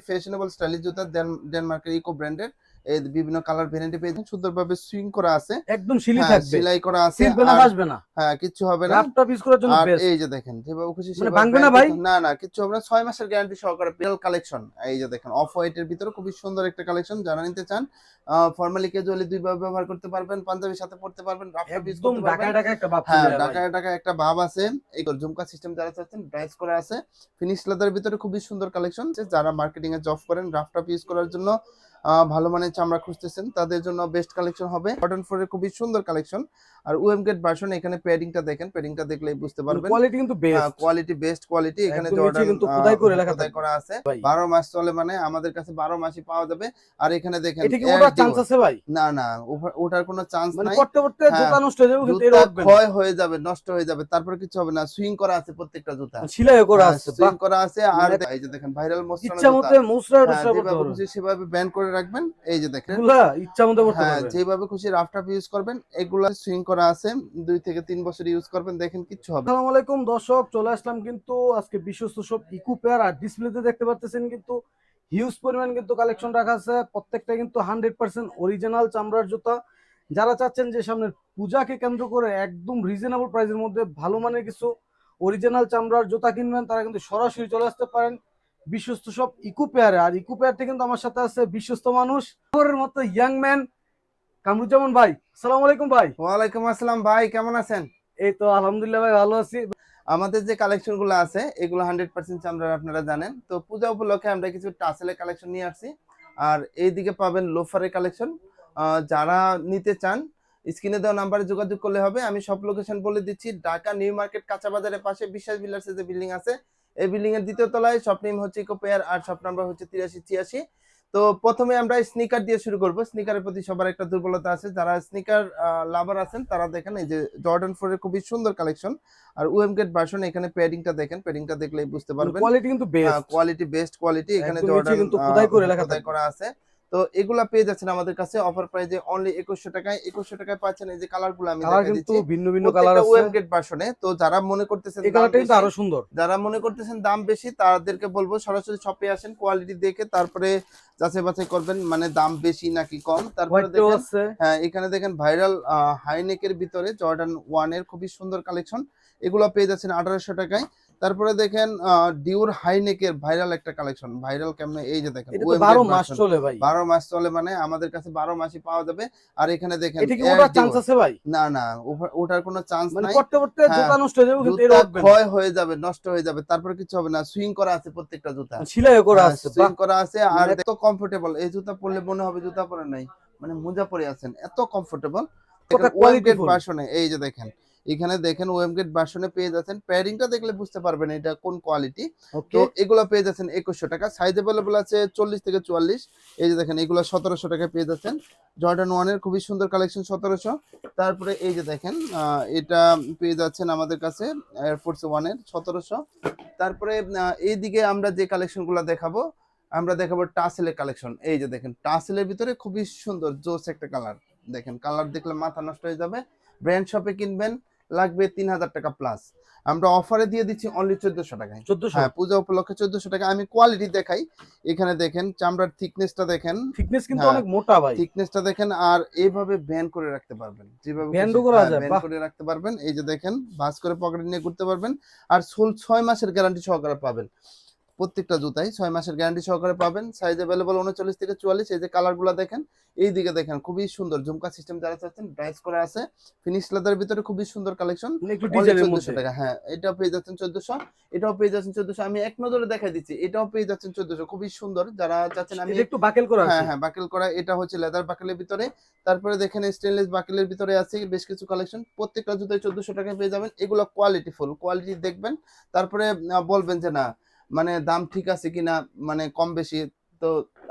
Fashionable stylish জুতা ডেন- ডেনমার্কের ইকো ব্র্যান্ডের এই বিভিন্ন কালার ভেরিয়েন্টে পেয়ে সুন্দরভাবে সুইং করা আছে। একদম সিলি হ্যাঁ, থাকবে। সেলাই করা আছে। সিলবে না ভাসবে না। হ্যাঁ কিচ্ছু হবে না। রাফটা পিস করার জন্য বেস্ট এই যে দেখেন যেভাবে খুশি মানে ভাঙবে না ভাই? না না কিচ্ছু হবে না। ছয় মাসের গ্যারান্টি সহকারে পেল কালেকশন এই যে দেখেন অফ হোয়াইট এর ভিতরে খুবই সুন্দর একটা কালেকশন যারা নিতে চান ফর্মালি ক্যাজুয়ালি দুইভাবে ব্যবহার করতে পারবেন পাঞ্জাবির সাথে পড়তে পারবেন রাফটা পিস একদম করতে পারবেন। ঢাকায় একটা ভাব হ্যাঁ। ঢাকায় ঢাকায় একটা ভাব আছে। এই ঝুমকা সিস্টেম যারা চাচ্ছেন ড্রাইস করা আছে। ফিনিশ লেদারের ভিতরে খুবই সুন্দর কালেকশন যারা মার্কেটিং এ জব করেন রাফটা ইউজ করার জন্য ভালো মানের চামড়া খুঁজতেছেন তাদের জন্য বেস্ট কালেকশন হবে। কটন ফোর এর খুবই সুন্দর কালেকশন আর ওএম গেট ভার্সন এখানে প্যাডিংটা দেখেন প্যাডিংটা দেখলেই বুঝতে পারবেন। কোয়ালিটি কিন্তু বেস্ট কোয়ালিটি বেস্ট কোয়ালিটি এখানে জর্ডান কিন্তু খোদাই করে লেখা খোদাই করা আছে। 12 মাস চলে মানে আমাদের কাছে 12 মাসই পাওয়া যাবে। আর এখানে দেখেন এটা কি ওটার চান্স আছে ভাই? না না ওটার কোনো চান্স মানে নাই। করতে করতে হ্যাঁ, জুতা নষ্ট হয়ে যাবে কিন্তু জুতা উঠবে ক্ষয় হয়ে যাবে নষ্ট হয়ে যাবে তারপরে কিছু হবে না। সুইং করা আছে প্রত্যেকটা জুতা। সিলাই করা আছে সুইং করা আছে আর মানে এই যে দেখেন ভাইরাল মোস্টানা ইচ্ছা মতো মুসরা হ্যাঁ, সেভাবে ব্যান করে রাখবেন। এই যে দেখেন। ইচ্ছা মতো করতে হ্যাঁ যেভাবে খুশি রাফ টাফ ইউজ করবেন এগুলা সুইং করা আছে দুই থেকে তিন বছর ইউজ করবেন দেখেন কিচ্ছু হবে। আসসালামু আলাইকুম দর্শক চলে আসলাম কিন্তু আজকে বিশ্বস্ত সব ইকু পেয়ার আর ডিসপ্লেতে দেখতে পাচ্ছেন কিন্তু হিউজ পরিমাণ কিন্তু কালেকশন রাখা আছে। প্রত্যেকটা কিন্তু হান্ড্রেড পার্সেন্ট অরিজিনাল চামড়ার জুতা। যারা চাচ্ছেন যে সামনের পূজাকে কেন্দ্র করে একদম রিজনেবল প্রাইসের মধ্যে ভালো মানের কিছু অরিজিনাল চামড়ার জুতা কিনবেন তারা কিন্তু সরাসরি চলে আসতে পারেন। বিশ্বস্ত সব ইকু পেয়ারে আর ইকু পেয়ারতে কিন্তু আমার সাথে আছে বিশ্বস্ত মানুষ। শহরের মতো ইয়াং ম্যান কামরুজ্জামান ভাই। আসসালামু আলাইকুম ভাই। ওয়ালাইকুম আসসালাম ভাই কেমন আছেন? এই তো আলহামদুলিল্লাহ ভাই ভালো আছি। আমাদের যে কালেকশনগুলো আছে এগুলো হান্ড্রেড পার্সেন্ট চামড়ার আপনারা জানেন। তো পূজা উপলক্ষে আমরা কিছু টাসেলের কালেকশন নিয়ে আসছি। আর এইদিকে পাবেন লোফারের কালেকশন যারা নিতে চান স্ক্রিনে দেওয়া নাম্বারে যোগাযোগ করলে হবে। আমি সব লোকেশন বলে দিচ্ছি। ঢাকা নিউ মার্কেট কাঁচা বাজারের পাশে বিশ্বাস বিলার্সের যে বিল্ডিং আছে এই বিল্ডিং এর দ্বিতীয় তলায় শপ নেম হচ্ছে ইকো পেয়ার আর শপ নাম্বার হচ্ছে তিরাশি ছিয়াশি। তো প্রথমে আমরা স্নিকার দিয়ে শুরু করব। স্নিকারের প্রতি সবার একটা দুর্বলতা আছে। যারা স্নিকার লাভার আছেন তারা দেখেন এই যে জর্ডান ফোর এর খুবই সুন্দর কালেকশন আর ওয়েম গেট ভার্সন এখানে প্যাডিংটা দেখেন। প্যাডিংটা দেখলেই বুঝতে পারবেন। কোয়ালিটি কিন্তু বেস্ট কোয়ালিটি বেস্ট কোয়ালিটি এখানে জর্ডন কিন্তু খোদাই করে লেখা করা আছে। তো এগুলা পেয়ে যাচ্ছেন আমাদের কাছে। অফার প্রাইজে অনলি 2100 টাকায় 2100 টাকায় পাচ্ছেন এই যে কালারগুলো আমি কিন্তু ভিন্ন ভিন্ন কালার আছে। ওয়েব গেট ভার্সনে তো যারা মনে করতেছেন এই দাম কালারটা কিন্তু বেশি, আরও সুন্দর। যারা মনে করতেছেন দাম বেশি তাদেরকে বলব সরাসরি শপে আসেন কোয়ালিটি দেখে তারপরে যাচাই বাছাই করবেন মানে দাম বেশি নাকি কম। তারপরে দেখেন হ্যাঁ এখানে দেখেন ভাইরাল হাইনেকের ভিতরে জর্ডান ওয়ানের খুবই সুন্দর কালেকশন এগুলো পেয়ে যাচ্ছেন আঠারোশো টাকায়। তারপরে দেখেন ডিউর হাইনেকের ভাইরাল একটা কালেকশন ভাইরাল কেমন? এই যে দেখেন 12 মাস চলে ভাই। বারো মাস চলে মানে আমাদের কাছে বারো মাসই পাওয়া যাবে। আর এখানে দেখেন চান্স আছে ভাই? না না ওটার কোনো চান্স মানে নাই। হ্যাঁ, জুতা নষ্ট হয়ে যাবে কিন্তু ক্ষয় হয়ে যাবে নষ্ট হয়ে যাবে তারপরে কিছু হবে না। সুইং করা আছে প্রত্যেকটা জুতা। সিলাই করা হ্যাঁ, আছে সুইং করা আছে আর মানে- এত কমফোর্টেবল এই জুতা পরলে মনে হবে জুতা পরে নাই। মানে মোজা পরে আছেন এত কমফোর্টেবল ভার্সনে এই যে দেখেন এখানে দেখেন ওয়েমগেট ভার্সনে পেয়ে যাচ্ছেন। প্যাডিংটা দেখলে বুঝতে পারবেন এটা কোন কোয়ালিটি তো এগুলো পেয়ে যাচ্ছেন একুশশো টাকা। সাইজ অ্যাভেলেবল আছে চল্লিশ থেকে চুয়াল্লিশ। এই যে দেখেন এগুলো সতেরোশো টাকায় পেয়ে যাচ্ছেন। জর্ডান ওয়ানের খুবই সুন্দর কালেকশন সতেরোশো। তারপরে এই যে দেখেন এটা পেয়ে যাচ্ছেন আমাদের কাছে এয়ারফোর্স ওয়ানের সতেরোশো। তারপরে এইদিকে আমরা যে কালেকশনগুলো দেখাবো আমরা দেখাবো টাসেলের কালেকশন এই যে দেখেন টাসেলের ভিতরে খুবই সুন্দর জোস একটা কালার দেখেন কালার দেখলে মাথা নষ্ট হয়ে যাবে। ব্র্যান্ড শপে কিনবেন। লাগবে তিন হাজার টাকা প্লাস আমরা অফারে দিয়ে দিচ্ছি অনলি চোদ্দশো টাকায়। চোদ্দশো? হ্যাঁ পূজা উপলক্ষে চোদ্দশো টাকা। আমি কোয়ালিটি দেখাই। এখানে দেখেন চামড়ার থিকনেসটা দেখেন। থিকনেস কিন্তু হ্যাঁ, অনেক মোটা ভাই। থিকনেসটা দেখেন আর এইভাবে ব্যান্ড করে রাখতে পারবেন। যেভাবে ব্যান করা হ্যাঁ, যায়, করে রাখতে পারবেন। এই যে দেখেন ভাঁজ করে পকেটে নিয়ে ঘুরতে পারবেন। আর সোল ছয় মাসের গ্যারান্টি সহকারে পাবেন। প্রত্যেকটা জুতাই ছয় মাসের গ্যারান্টি সহকারে পাবেন। সাইজ অ্যাভেলেবল উনচল্লিশ থেকে চুয়াল্লিশ। এই যে কালারগুলো দেখেন এই দিকে দেখেন খুবই সুন্দর। ঝুমকা সিস্টেম যারা চাচ্ছেন ড্রাইস করা আছে। ফিনিশ লেদার ভিতরে খুবই সুন্দর কালেকশন মানে 1400 মধ্যে। টাকা। হ্যাঁ এটাও পেয়ে যাচ্ছেন চোদ্দশো। এটাও পেয়ে যাচ্ছেন চোদ্দশো। আমি এক নজরে দেখাই দিচ্ছি এটাও পেয়ে যাচ্ছেন চোদ্দশো। খুবই সুন্দর। যারা চাচ্ছেন আমি একটু বাকেল করা হ্যাঁ হ্যাঁ বাকেল করা। এটা হচ্ছে লেদার বাকেলের ভিতরে। তারপরে দেখেন স্টেনলেস বাকেলের ভিতরে আছে বেশ কিছু কালেকশন প্রত্যেকটা জুতোয় চোদ্দশো টাকায় পেয়ে যাবেন। এগুলো কোয়ালিটি ফুল কোয়ালিটি দেখবেন। তারপরে বলবেন যে না মানে দাম ঠিক আছে কিনা মানে কম বেশি, তো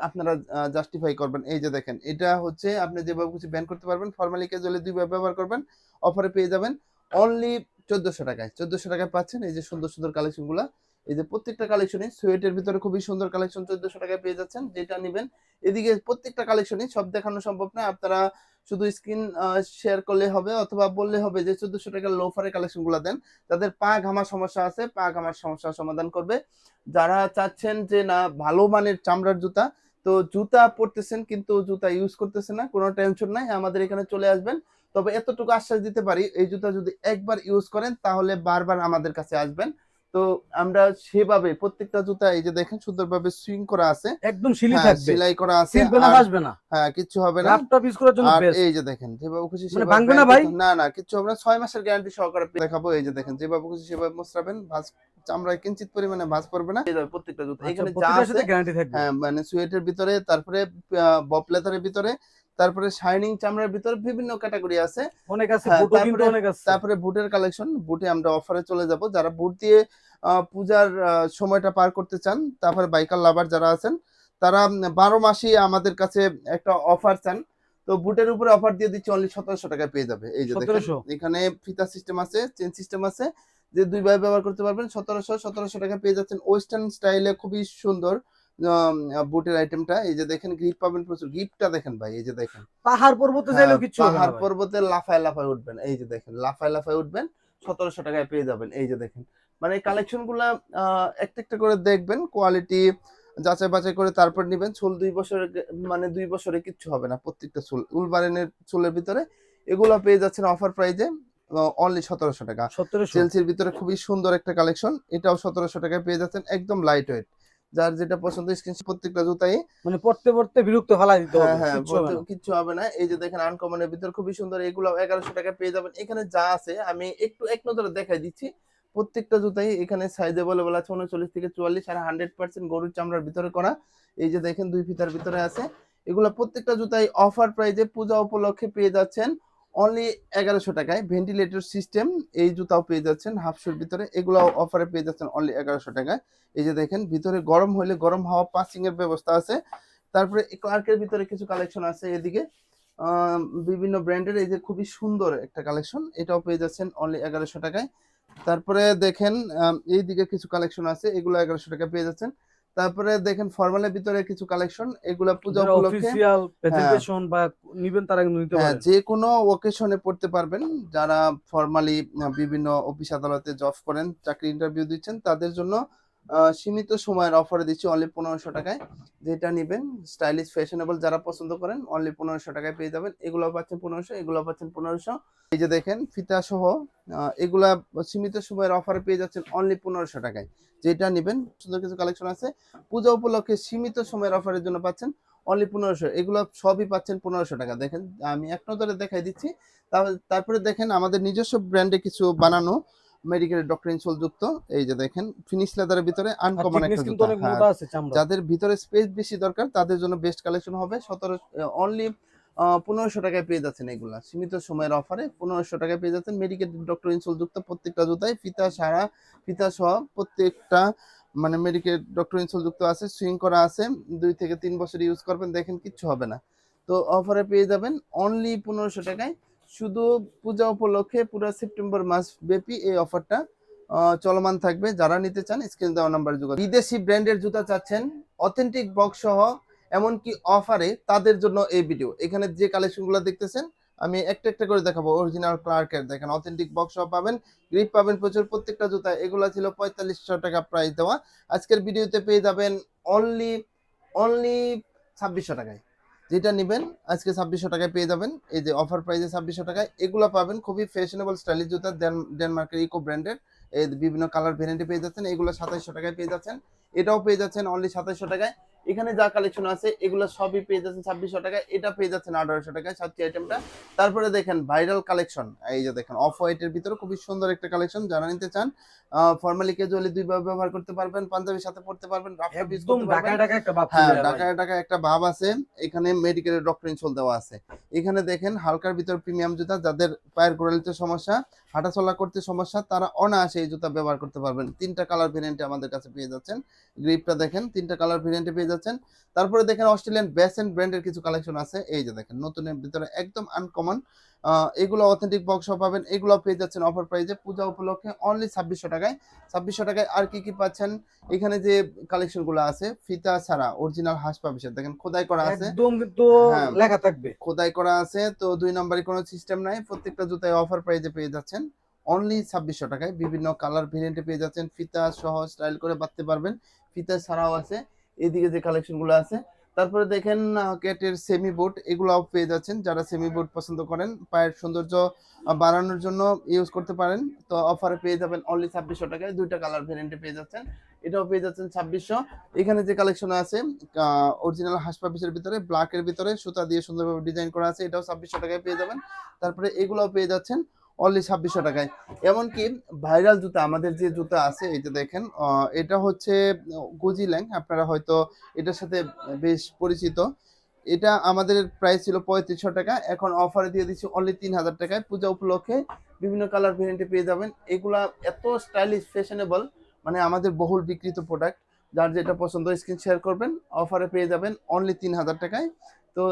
আপনারা জাস্টিফাই করবেন। এই যে দেখেন, এটা হচ্ছে আপনি যেভাবে কিছু ব্যান করতে পারবেন ফর্মালি ক্যাজুয়ালি দুইভাবে ব্যবহার করবেন অফারে পেয়ে যাবেন অনলি চোদ্দশো টাকায়। চোদ্দশো টাকায় পাচ্ছেন এই যে সুন্দর সুন্দর কালেকশনগুলো এই যে প্রত্যেকটা কালেকশনে সোয়েটের ভিতরে খুবই সুন্দর কালেকশন চোদ্দশো টাকায় পেয়ে যাচ্ছেন, যেটা নেবেন। এদিকে প্রত্যেকটা কালেকশনই সব দেখানো সম্ভব না আপনারা শুধু স্ক্রিন শেয়ার করলে হবে অথবা বললে হবে যে চোদ্দশো টাকার লোফারের কালেকশনগুলো দেন। তাদের পা ঘামার সমস্যা আছে, পা ঘামার সমস্যার সমাধান করবে। যারা চাচ্ছেন যে না, ভালো মানের চামড়ার জুতা, তো জুতা পরতেছেন কিন্তু জুতা ইউজ করতেছেন না, কোনো টেনশন নাই, আমাদের এখানে চলে আসবেন। তবে এতটুকু আশ্বাস দিতে পারি, এই জুতা যদি একবার ইউজ করেন, তাহলে বারবার আমাদের কাছে আসবেন। তো আমরা সেভাবে প্রত্যেকটা জুতা এই যে দেখেন সুন্দরভাবে সুইং করা আছে। একদম শিলি হ্যাঁ, থাকবে। সেলাই করা আছে ছিঁড়বে না ভাসবে না। হ্যাঁ কিচ্ছু হবে না। রাফটা পিস করার জন্য বেস্ট এই যে দেখেন যেভাবে খুশি মানে সেভাবে ভাঙবে না ভাই? না না কিচ্ছু হবে না। ছয় মাসের গ্যারান্টি সহকারে দেখাবো। এই যে দেখেন যেভাবে খুশি সেভাবে মোচড়াবেন ভাঁজ চামড়ায় কিঞ্চিত পরিমাণে ভাঁজ পড়বে না। প্রত্যেকটা জুতা। এখানে যা আছে গ্যারান্টি থাকবে। হ্যাঁ মানে সুয়েটের ভিতরে তারপরে বপ লেদারের ভিতরে তারপরে শাইনিং চামড়ার ভিতরে বিভিন্ন ক্যাটাগরি আছে। অনেক আছে হ্যাঁ, তারপরে- অনেক আছে। তারপরে বুটের কালেকশন বুটে আমরা অফারে চলে যাব। যারা বুট দিয়ে পূজার সময়টা পার করতে চান তারপরে বাইকার লাভার যারা আছেন তারা বারো মাসই আমাদের কাছে একটা অফার চান। তো বুটের উপরে অফার দিয়ে দিচ্ছি অনলি সতেরোশো টাকায় পেয়ে যাবে। এই যে এখানে ফিতা সিস্টেম আছে চেন সিস্টেম আছে যে দুইভাবে ব্যবহার করতে পারবেন সতেরোশো সতেরোশো টাকা পেয়ে যাচ্ছেন। ওয়েস্টার্ন স্টাইলে খুবই সুন্দর। বুটের আইটেমটা এই যে দেখেন গ্রিপ পাবেন প্রচুর। গ্রিপটা দেখেন ভাই এই যে দেখেন। পাহাড় পর্বতে যাইলেও হ্যাঁ, হবে না পাহাড় পর্বতে লাফায় লাফায় উঠবেন। এই যে দেখেন লাফায় লাফায় উঠবেন সতেরোশো টাকায় পেয়ে যাবেন। এই যে দেখেন মানে কালেকশনগুলা আহ, একটা একটা করে দেখবেন কোয়ালিটি যাচাই বাছাই করে তারপর নিবেন। চুল দুই বছরের গে- মানে দুই বছরে কিচ্ছু হবে না প্রত্যেকটা চুল। উলবারেনের চুলের ভিতরে এগুলো পেয়ে যাচ্ছেন অফার প্রাইজে অনলি সতেরোশো টাকা। 1700 চেলসির ভিতরে খুবই সুন্দর একটা কালেকশন এটাও সতেরোশো টাকায় পেয়ে যাচ্ছেন একদম লাইট ওয়েট যার যেটা পছন্দ স্ক্রিন প্রত্যেকটা জুতাই। মানে পড়তে পড়তে বিরক্ত ফেলাই দিতে হবে হ্যাঁ হ্যাঁ কিচ্ছু হবে না। হবে না। এই যে দেখেন আনকমনের ভিতর খুবই সুন্দর এগুলো এগারোশো টাকা পেয়ে যাবেন। এখানে যা আছে আমি একটু এক নজরে দেখাই দিচ্ছি। প্রত্যেকটা জুতাই এখানে সাইজ অ্যাভেলেবল আছে উনচল্লিশ থেকে চুয়াল্লিশ আর হান্ড্রেড পার্সেন্ট গরুর চামড়ার ভিতরে করা। এই যে দেখেন দুই ফিতার ভিতরে আছে। এগুলো প্রত্যেকটা জুতাই অফার প্রাইজে পূজা উপলক্ষে পেয়ে যাচ্ছেন। অনলি এগারোশো টাকায় ভেন্টিলেটর সিস্টেম এই জুতাও পেয়ে যাচ্ছেন হাফ শুর ভিতরে এগুলো অফারে পেয়ে যাচ্ছেন অনলি এগারোশো টাকায়। এই যে দেখেন, ভিতরে গরম হলে গরম হাওয়া পাসিং এর ব্যবস্থা আছে। তারপরে ক্লার্কের ভিতরে কিছু কালেকশন আছে এদিকে। বিভিন্ন ব্র্যান্ডের এই যে খুবই সুন্দর একটা কালেকশন এটাও পেয়ে যাচ্ছেন অনলি এগারোশো টাকায়। তারপরে দেখেন এইদিকে কিছু কালেকশন আছে, এগুলো এগারোশো টাকা পেয়ে যাচ্ছেন। তারপরে দেখেন ফর্মালের ভিতরে কিছু কালেকশন এগুলা পূজা উপলক্ষে প্রেজেন্টেশন বা নিবেন তারা নিতে হ্যাঁ যে কোনো ওকেশনে পড়তে পারবেন। যারা ফর্মালি বিভিন্ন অফিস আদালতে জব করেন চাকরি ইন্টারভিউ দিচ্ছেন তাদের জন্য সীমিত সময়ের অফারে দিচ্ছি অনলি পনেরোশো টাকায়। যেটা নেবেন স্টাইলিশ ফ্যাশনেবল যারা পছন্দ করেন অনলি পনেরোশো টাকায় পেয়ে যাবেন। এগুলো পাচ্ছেন পনেরোশো এগুলো পাচ্ছেন পনেরোশো। এই যে দেখেন, ফিতা সহ এগুলা সীমিত সময়ের অফারে পেয়ে যাচ্ছেন অনলি পনেরোশো টাকায়। যেটা নেবেন, সুন্দর কিছু কালেকশন আছে। পূজা উপলক্ষে সীমিত সময়ের অফারের জন্য পাচ্ছেন অনলি পনেরোশো। এগুলো সবই পাচ্ছেন পনেরোশো টাকা। দেখেন, আমি এক নজরে দেখাই দিচ্ছি। তারপরে দেখেন, আমাদের নিজস্ব ব্র্যান্ডে কিছু বানানো মেডিকেল ডক্টর ইনসোল যুক্ত। এই যে দেখেন ফিনিশ লেদারের ভিতরে আনকমন একটা জুতা। যাদের ভিতরে স্পেস বেশি দরকার তাদের জন্য বেস্ট কালেকশন হবে। সতেরো অনলি পনেরোশো টাকায় পেয়ে যাচ্ছেন এগুলা। সীমিত সময়ের অফারে পনেরোশো টাকায় পেয়ে যাচ্ছেন। মেডিকেল ডক্টর ইনসোল যুক্ত প্রত্যেকটা জুতায় ফিতা সারা ফিতা সহ প্রত্যেকটা মানে মেডিকেল ডক্টর ইনসোল যুক্ত আছে সুইং করা আছে। দুই থেকে তিন বছর ইউজ করবেন দেখেন কিচ্ছু হবে না। তো অফারে পেয়ে যাবেন। অনলি পনেরোশো টাকায় শুধু পূজা উপলক্ষে পুরো সেপ্টেম্বর মাস ব্যাপী এই অফারটা চলমান থাকবে। যারা নিতে চান, স্ক্রিন দেওয়া নাম্বার যোগাযোগ। বিদেশি ব্র্যান্ডের জুতা চাচ্ছেন, অথেন্টিক বক্স সহ, এমনকি অফারে তাদের জন্য এই ভিডিও। এখানে যে কালেকশনগুলো দেখতেছেন, আমি একটা একটা করে দেখাবো। অরিজিনাল ক্লার্কের দেখেন, অথেন্টিক বক্স সহ পাবেন, গ্রিপ পাবেন প্রচুর। প্রত্যেকটা জুতা, এগুলো ছিল পঁয়তাল্লিশশো টাকা প্রাইস দেওয়া। আজকের ভিডিওতে পেয়ে যাবেন অনলি অনলি ছাব্বিশশো টাকায়। যেটা নেবেন, আজকে ছাব্বিশশো টাকায় পেয়ে যাবেন। এই যে অফার প্রাইসে ছাব্বিশশো টাকায়, এগুলো পাবেন খুবই ফ্যাশনেবল স্টাইলিশ জুতা ডেন- ডেনমার্কের ইকো ব্র্যান্ডের বিভিন্ন কালার ভ্যারাইটি পেয়ে যাচ্ছেন, এগুলো সাতাইশশো টাকায় পেয়ে যাচ্ছেন। এটাও পেয়ে যাচ্ছেন অনলি সাতাইশশো টাকায়। এখানে যা কালেকশন আছে এগুলো সবই পেয়ে যাচ্ছেন ছাব্বিশশো টাকায়। এটা পেয়ে যাচ্ছেন আঠারোশো টাকায় সাতটি আইটেমটা তারপরে দেখেন ভাইরাল কালেকশন এই যে দেখেন অফ হোয়াইটের ভিতরে খুবই সুন্দর একটা কালেকশন যারা নিতে চান ফর্মালি ক্যাজুয়ালি দুইভাবে ব্যবহার করতে পারবেন পাঞ্জাবির সাথে পড়তে পারবেন হ্যাঁ ঢাকায় একটা ভাব আছে। এখানে মেডিকেলের ডক্টর ইনসোল দেওয়া আছে। এখানে দেখেন হালকার ভিতর প্রিমিয়াম জুতা যাদের পায়ের গোড়ালিতে সমস্যা হাঁটাচলা করতে সমস্যা তারা অনায়াসে এই জুতা ব্যবহার করতে পারবেন। তিনটা কালার ভেরিয়েন্টে আমাদের কাছে পেয়ে যাচ্ছেন। গ্রিপটা দেখেন তিনটা কালার ভেরিয়েন্টে পেয়ে যাচ্ছেন। তারপরে দেখেন অস্ট্রেলিয়ান বেসেন্ট ব্র্যান্ডের কিছু কালেকশন আছে। এই যে দেখেন নতুনের ভিতরে একদম আনকমন এগুলো অথেন্টিক বক্স পাবেন। এগুলো পেয়ে যাচ্ছেন অফার প্রাইজে পূজা উপলক্ষে অনলি ছাব্বিশশো টাকায়। ছাব্বিশশো টাকায় আর কি কি পাচ্ছেন? এখানে যে কালেকশনগুলো আছে ফিতা ছাড়া অরিজিনাল হাঁস পাবিসের দেখেন খোদাই করা আছে। একদম কিন্তু হ্যাঁ। লেখা থাকবে। খোদাই করা আছে। তো দুই নম্বরে কোনো সিস্টেম নাই। প্রত্যেকটা জুতায় অফার প্রাইজে পেয়ে যাচ্ছেন। অনলি ছাব্বিশশো টাকায়। বিভিন্ন কালার ভেরিয়েন্টে পেয়ে যাচ্ছেন। ফিতা সহ স্টাইল করে বাঁধতে পারবেন। ফিতা ছাড়াও আছে। এদিকে যে কালেকশনগুলো আছে, তারপরে দেখেন কেটের সেমি বোট এগুলাও পেয়ে যাচ্ছেন। যারা সেমি বোট পছন্দ করেন, পায়ের সৌন্দর্য বাড়ানোর জন্য ইউজ করতে পারেন। তো অফারে পেয়ে যাবেন অনলি ছাব্বিশশো টাকায়। দুইটা কালার ভেরিয়েন্টে পেয়ে যাচ্ছেন। এটাও পেয়ে যাচ্ছেন ছাব্বিশশো। এখানে যে কালেকশন আছে অরিজিনাল হাসপা পিসের ভিতরে ব্ল্যাকের ভিতরে, সুতা দিয়ে সুন্দরভাবে ডিজাইন করা আছে, এটাও ছাব্বিশশো টাকায় পেয়ে যাবেন। তারপরে এগুলোও পেয়ে যাচ্ছেন। অনলি ছাব্বিশশো টাকায়। এমনকি ভাইরাল জুতা, আমাদের যে জুতা আছে, এই যে দেখেন এটা হচ্ছে গুজি ল্যাং আপনারা হয়তো এটার সাথে বেশ পরিচিত। এটা আমাদের প্রাইস ছিল পঁয়ত্রিশশো টাকা, এখন অফারে দিয়ে দিচ্ছি অনলি তিন হাজার টাকায়। পূজা উপলক্ষে বিভিন্ন কালার ভেরিয়েন্টে পেয়ে যাবেন। এগুলা এত স্টাইলিশ ফ্যাশনেবল মানে আমাদের বহুল বিক্রিত প্রোডাক্ট যার যেটা পছন্দ স্ক্রিন শেয়ার করবেন অফারে পেয়ে যাবেন অনলি তিন হাজার টাকায়। তো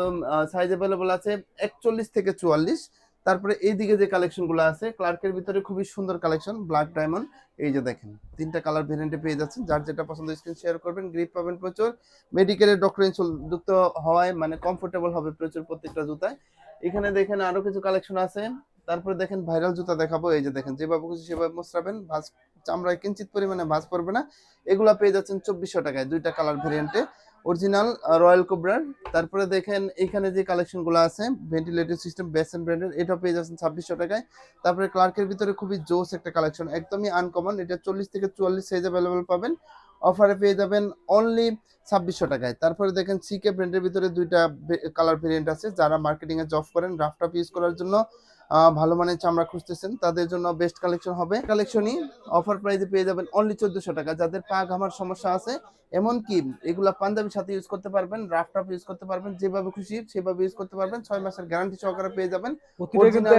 সাইজ অ্যাভেলেবল আছে একচল্লিশ থেকে চুয়াল্লিশ। তারপরে এইদিকে যে কালেকশনগুলো আছে ক্লার্কের ভিতরে খুবই সুন্দর কালেকশন ব্ল্যাক ডায়মন্ড এই যে দেখেন, তিনটা কালার ভেরিয়েন্টে পেয়ে যাচ্ছেন। যার যেটা পছন্দ স্ক্রিন শেয়ার করবেন গ্রিপ পাবেন প্রচুর। মেডিকেলের ডক্টর যুক্ত হওয়ায় মানে কমফোর্টেবল হবে প্রচুর প্রত্যেকটা জুতায়। এখানে দেখেন আরও কিছু কালেকশন আছে। তারপরে দেখেন ভাইরাল জুতা দেখাবো। এই যে দেখেন, যেভাবে খুশি সেভাবে মোসরাবেন ভাঁজ চামড়ায় কিঞ্চিত পরিমাণে ভাঁজ পড়বে না। এগুলা পেয়ে যাচ্ছেন চব্বিশশো টাকায় দুইটা কালার ভেরিয়েন্টে অরিজিনাল রয়্যাল কোবরার তারপরে দেখেন, এখানে যে কালেকশনগুলো আছে ভেন্টিলেটর সিস্টেম বেসন ব্র্যান্ডের এটা পেয়ে যাচ্ছেন ছাব্বিশশো টাকায়। তারপরে ক্লার্কের ভিতরে খুবই জোস একটা কালেকশন একদমই আনকমন এটা চল্লিশ থেকে চুয়াল্লিশ সাইজ অ্যাভেলেবল পাবেন। অফারে পেয়ে যাবেন অনলি ছাব্বিশশো টাকায়। তারপরে দেখেন সিকে ব্র্যান্ডের ভিতরে দুইটা কালার ভেরিয়েন্ট আছে, যারা মার্কেটিং এ জব করেন রাফটাপ ইউজ করার জন্য। ভালো মানের চামড়া খুঁজতেছেন তাদের জন্য বেস্ট কালেকশন হবে। কালেকশনই অফার প্রাইসে পেয়ে যাবেন অনলি চোদ্দশো টাকা। যাদের পা ঘামার সমস্যা আছে এমনকি এগুলা পাঞ্জাবির সাথে ইউজ করতে পারবেন রাফটাপ ইউজ করতে পারবেন যেভাবে খুশি সেভাবে ইউজ করতে পারবেন। ছয় মাসের গ্যারান্টি সহকারে পেয়ে যাবেন।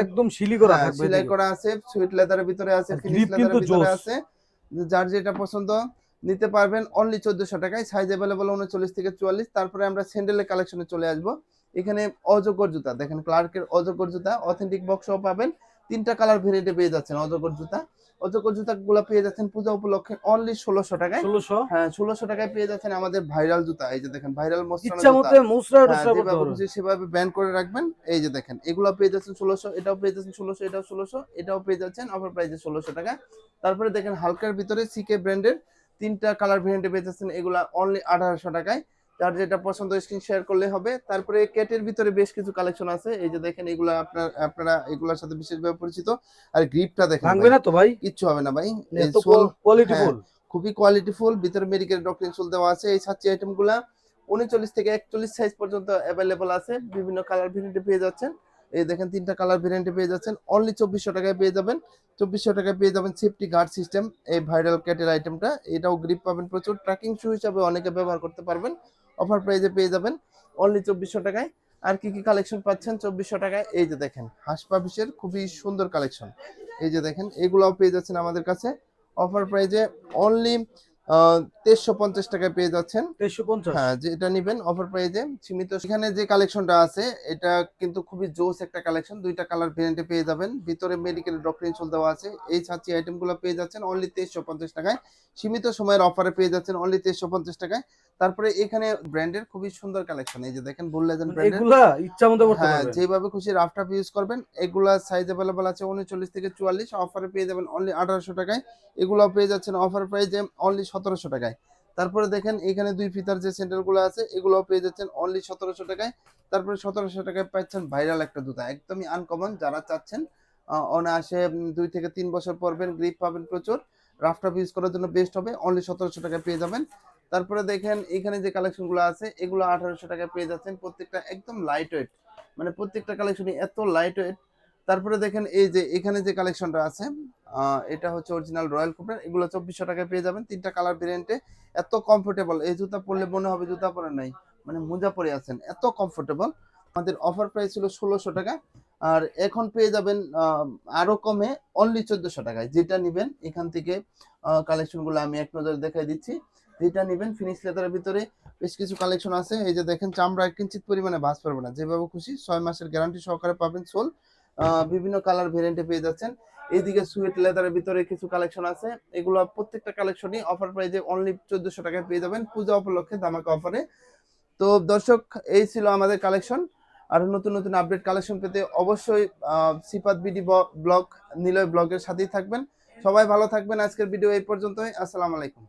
একদম শিলি করা হ্যাঁ, সেলাই করা আছে সুইট লেদারের ভিতরে আছে ফিনিশ লেদারের ভিতরে আছে। যার যেটা পছন্দ নিতে পারবেন অনলি চোদ্দশো টাকায়। সাইজ অ্যাভেলেবল উনচল্লিশ থেকে চুয়াল্লিশ তারপরে আমরা স্যান্ডেলের কালেকশনে চলে আসব। এখানে অজগর জুতা দেখেন ক্লার্কের অজগর জুতা অথেন্টিক বক্সও পাবেন। তিনটা কালার ভেরিয়েন্টে পেয়ে যাচ্ছেন অজগর জুতা অজগর জুতা গুলো পেয়ে যাচ্ছেন পূজা উপলক্ষে অনলি ষোলোশো টাকায়। ষোলোশো? হ্যাঁ ষোলোশো টাকায় পেয়ে যাচ্ছেন আমাদের ভাইরাল জুতা। এই যে দেখেন ভাইরাল মুসরা হ্যাঁ, সেভাবে ব্যান করে রাখবেন। এই যে দেখেন এগুলো পেয়ে যাচ্ছেন ষোলোশো এটাও পেয়ে যাচ্ছেন ষোলোশো এটাও ষোলোশো এটাও পেয়ে যাচ্ছেন অফার প্রাইসে ষোলোশো টাকা। তারপরে দেখেন হালকার ভিতরে সিকে ব্র্যান্ডের তিনটা কালার ভেরিয়েন্টে পেয়ে যাচ্ছেন এগুলা অনলি আঠারোশো টাকায়। যার যেটা পছন্দ স্ক্রিন শেয়ার করলে হবে। তারপরে কেটের ভিতরে বেশ কিছু কালেকশন আছে। এই যে দেখেন এগুলা আপনার আপনারা এগুলার সাথে বিশেষভাবে পরিচিত। আর গ্রিপটা দেখেন ভাঙবে না তো ভাই? কিচ্ছু হবে না ভাই। এই এত সোল- কোয়ালিটি হ্যাঁ, ফুল খুবই কোয়ালিটিফুল ভিতরে মেডিকেল ডক্টর ইনসুল দেওয়া আছে। এই সাচ্চি আইটেমগুলা উনচল্লিশ থেকে একচল্লিশ সাইজ পর্যন্ত অ্যাভেলেবল আছে। বিভিন্ন কালার ভেরিয়েন্টে পেয়ে যাচ্ছেন। এই দেখেন তিনটা কালার ভেরিয়েন্টে পেয়ে যাচ্ছেন। অনলি চব্বিশশো টাকায় পেয়ে যাবেন। চব্বিশশো টাকায় পেয়ে যাবেন সেফটি গার্ড সিস্টেম এই ভাইরাল ক্যাটের আইটেমটা এটাও গ্রিপ পাবেন প্রচুর। ট্র্যাকিং শু হিসাবে অনেকে ব্যবহার করতে পারবেন। অফার প্রাইজে পেয়ে যাবেন অনলি চব্বিশশো টাকায়। আর কি কি কালেকশন পাচ্ছেন চব্বিশশো টাকায়? এই যে দেখেন হাসপাফিসের খুবই সুন্দর কালেকশন এই যে দেখেন, এগুলোও পেয়ে যাচ্ছেন আমাদের কাছে। অফার প্রাইজে অনলি তেইশশো পঞ্চাশ টাকায় পেয়ে যাচ্ছেন। তেইশশো পঞ্চাশ? হ্যাঁ যেটা নিবেন অফার প্রাইজে সীমিত এখানে যে কালেকশনটা আছে এটা কিন্তু খুবই জোস একটা কালেকশন দুইটা কালার ভেরিয়েন্টে পেয়ে যাবেন। ভিতরে মেডিকেল ডক্টর ইনসুল দেওয়া আছে। এই ছাঁচি আইটেমগুলো পেয়ে যাচ্ছেন অনলি তেইশশো পঞ্চাশ টাকায়। সীমিত সময়ের অফারে পেয়ে যাচ্ছেন অনলি তেইশশো পঞ্চাশ টাকায়। তারপরে এখানে ব্র্যান্ডের খুবই সুন্দর কালেকশন এই যে দেখেন বুল লেজেন্ড ব্র্যান্ডের এগুলা ইচ্ছা মতো করতে হ্যাঁ যেভাবে খুশি রাফটাপ ইউজ করবেন। এগুলা সাইজ অ্যাভেলেবল আছে উনচল্লিশ থেকে চুয়াল্লিশ। অফারে পেয়ে যাবেন অনলি আঠারোশো টাকায়। এগুলো পেয়ে যাচ্ছেন অফার প্রাইজে অনলি সতেরোশো টাকায়। তারপরে দেখেন, এখানে দুই ফিতার যে স্যান্ডেলগুলো আছে এগুলো পেয়ে যাচ্ছেন অনলি সতেরোশো টাকায়। তারপরে সতেরোশো টাকায় পাচ্ছেন ভাইরাল একটা জুতা, একদমই আনকমন যারা চাচ্ছেন অনায়াসে দুই থেকে তিন বছর পরবেন গ্রিপ পাবেন প্রচুর। রাফটাপ ইউজ করার জন্য বেস্ট হবে অনলি সতেরোশো টাকায় পেয়ে যাবেন। তারপরে দেখেন, এখানে যে কালেকশনগুলো আছে, এগুলো আঠারোশো টাকায় পেয়ে যাচ্ছেন। প্রত্যেকটা একদম লাইট ওয়েট মানে প্রত্যেকটা কালেকশনই এত লাইট ওয়েট তারপরে দেখেন এই যে এখানে যে কালেকশনটা আছে এটা হচ্ছে অরিজিনাল রয়্যাল কুপার এগুলো চব্বিশশো টাকায় পেয়ে যাবেন। তিনটা কালার ভেরিয়েন্টে এত কমফোর্টেবল এই জুতা পরলে মনে হবে জুতা পরে নাই মানে মোজা পরে আছেন এত কমফোর্টেবল আমাদের অফার প্রাইস ছিল ষোলোশো টাকা আর এখন পেয়ে যাবেন আহ, আরও কমে অনলি চোদ্দশো টাকায়। যেটা নেবেন এখান থেকে কালেকশনগুলো আমি এক নজরে দেখাই দিচ্ছি। যেটা নেবেন ফিনিশ লেদারের ভিতরে বেশ কিছু কালেকশন আছে। এই যে দেখেন চামড়া কিঞ্চিত পরিমাণে ভাঁজ পারবে না। যেভাবে খুশি ছয় মাসের গ্যারান্টি সহকারে পাবেন সোল বিভিন্ন কালার ভেরিয়েন্টে পেয়ে যাচ্ছেন। এইদিকে সুইট লেদারের ভিতরে কিছু কালেকশন আছে। এগুলো প্রত্যেকটা কালেকশনই অফার প্রাইজে অনলি চোদ্দশো টাকায় পেয়ে যাবেন পূজা উপলক্ষে ধামাকা অফারে তো দর্শক, এই ছিল আমাদের কালেকশন আর নতুন নতুন আপডেট কালেকশন পেতে অবশ্যই সিপাত বিডি ব্লগ নিলয় ব্লগের সাথেই থাকবেন। সবাই ভালো থাকবেন। আজকের ভিডিও এই পর্যন্তই। আসসালামু আলাইকুম।